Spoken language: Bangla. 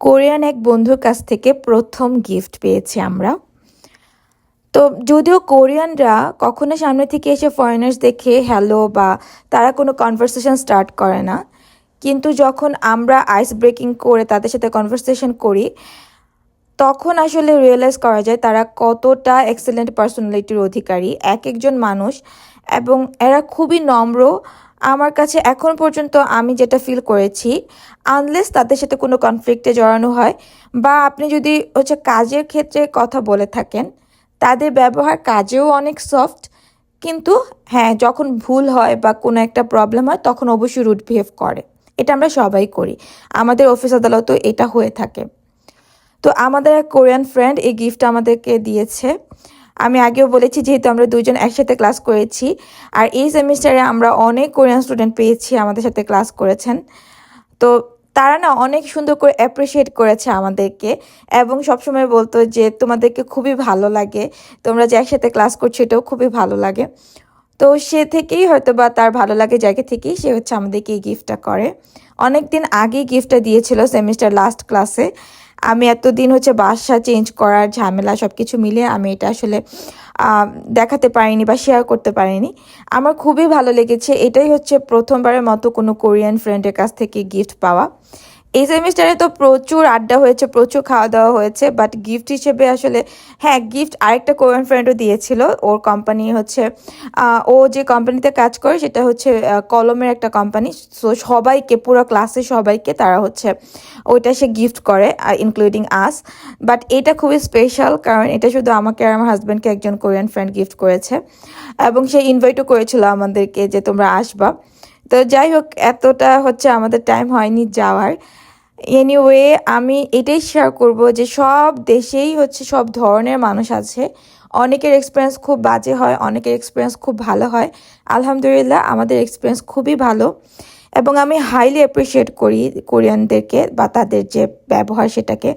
কোরিয়ান এক বন্ধুর কাছ থেকে প্রথম গিফট পেয়েছি আমরা। তো যদিও কোরিয়ানরা কখনো সামনে থেকে এসে ফরেনার্স দেখে হ্যালো বা তারা কোনো কনভারসেশন স্টার্ট করে না। কিন্তু যখন আমরা আইস ব্রেকিং করে তাদের সাথে কনভারসেশন করি, তখন আসলে রিয়েলাইজ করা যায় তারা কতটা এক্সেলেন্ট পার্সোনালিটির অধিকারী, এক একজন মানুষ এবং এরা খুবই নম্র আমার কাছে এখন পর্যন্ত আমি যেটা ফিল করেছি আনলেস তাদের সাথে কোনো কনফ্লিক্টে জড়ানো হয়, বা আপনি যদি হচ্ছে কাজের ক্ষেত্রে কথা বলে থাকেন, তাদের ব্যবহার কাজেও অনেক সফট কিন্তু হ্যাঁ যখন ভুল হয় বা কোনো একটা প্রবলেম হয়, তখন অবশ্যই রুট বিহেভ করে। এটা আমরা সবাই করি। আমাদের অফিস আদালতেও এটা হয়ে থাকে। তো আমাদের এক কোরিয়ান ফ্রেন্ড এই গিফট আমাদেরকে দিয়েছে। আমি আগেও বলেছি যেহেতু আমরা দুজন একসাথে ক্লাস করেছি, আর এই সেমিস্টারে আমরা অনেক কোরিয়ান স্টুডেন্ট পেয়েছি, আমাদের সাথে ক্লাস করেছেন। তো তারা না অনেক সুন্দর করে অ্যাপ্রিসিয়েট করেছে আমাদেরকে এবং সবসময় বলতো যে তোমাদেরকে খুবই ভালো লাগে, তোমরা যে একসাথে ক্লাস করছ এটাও খুবই ভালো লাগে। তো সে থেকেই হয়তো বা তার ভালো লাগে জায়গা থেকেই সে হচ্ছে আমাদেরকে এই গিফটটা করে। অনেক দিন আগেই গিফটটা দিয়েছিল সেমিস্টার লাস্ট ক্লাসে আমি এতদিন হচ্ছে বাসা চেঞ্জ করার ঝামেলা সব কিছু মিলিয়ে আমি এটা আসলে দেখাতে পারিনি বা শেয়ার করতে পারিনি। আমার খুবই ভালো লেগেছে। এটাই হচ্ছে প্রথমবারের মতো কোনো কোরিয়ান ফ্রেন্ডের কাছ থেকে গিফট পাওয়া। এই সেমিস্টারে তো প্রচুর আড্ডা হয়েছে, প্রচুর খাওয়া দাওয়া হয়েছে বাট গিফট হিসেবে আসলে হ্যাঁ গিফট আরেকটা কোরিয়ান ফ্রেন্ডও দিয়েছিল, ওর কোম্পানি হচ্ছে ও যে কোম্পানিতে কাজ করে সেটা হচ্ছে কলমের একটা কোম্পানি সো সবাইকে, পুরো ক্লাসে সবাইকে তারা হচ্ছে, ওইটা সে গিফট করে ইনক্লুডিং আস বাট এটা খুবই স্পেশাল কারণ এটা শুধু আমাকে আর আমার হাজব্যান্ডকে একজন কোরিয়ান ফ্রেন্ড গিফট করেছে, এবং সে ইনভাইটও করেছিল আমাদেরকে যে তোমরা আসবা, তো যাই হোক, এতটা হচ্ছে আমাদের টাইম হয়নি যাওয়ার এনিওয়ে আমি এটাই শেয়ার করব যে সব দেশেই হচ্ছে সব ধরনের মানুষ আছে। অনেকের এক্সপিরিয়েন্স খুব বাজে হয়, অনেকের এক্সপিরিয়েন্স খুব ভালো হয়। আলহামদুলিল্লাহ, আমাদের এক্সপিরিয়েন্স খুবই ভালো। এবং আমি হাইলি অ্যাপ্রিসিয়েট করি কোরিয়ানদেরকে বা তাদের যে ব্যবহার সেটাকে।